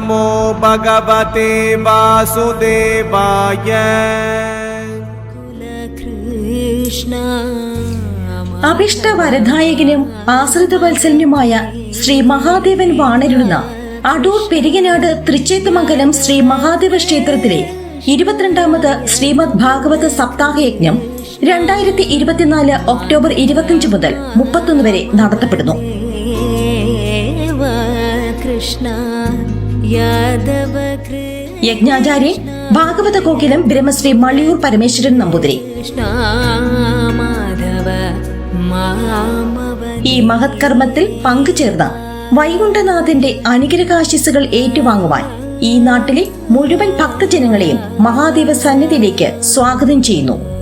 നമോ ഭഗവതേ വാസുദേവായ അഭിഷ്ട വരദായകനും ആശ്രിത വത്സലനുമായ ശ്രീ മഹാദേവൻ വാണരുളുന്ന അടൂർ പെരിയനാട് തൃച്ചേത്തുമംഗലം ശ്രീ മഹാദേവ ക്ഷേത്രത്തിലെ ഇരുപത്തിരണ്ടാമത് ശ്രീമദ് ഭാഗവത സപ്താഹയജ്ഞം രണ്ടായിരത്തി ഇരുപത്തിനാല് ഒക്ടോബർ ഇരുപത്തിയഞ്ച് മുതൽ മുപ്പത്തൊന്ന് വരെ നടത്തപ്പെടുന്നു. കൃഷ്ണ യാദവ യജ്ഞാചാര്യൻ ഭാഗവത കോകിലം ബ്രഹ്മശ്രീ മള്ളിയൂർ പരമേശ്വരൻ നമ്പൂതിരി. ഈ മഹത് കർമ്മത്തിൽ പങ്കുചേർന്ന വൈകുണ്ഠനാഥന്റെ അനുഗ്രഹാശിസുകൾ ഏറ്റുവാങ്ങുവാൻ ഈ നാട്ടിലെ മുഴുവൻ ഭക്തജനങ്ങളെയും മഹാദേവ സന്നിധിയിലേക്ക് സ്വാഗതം ചെയ്യുന്നു.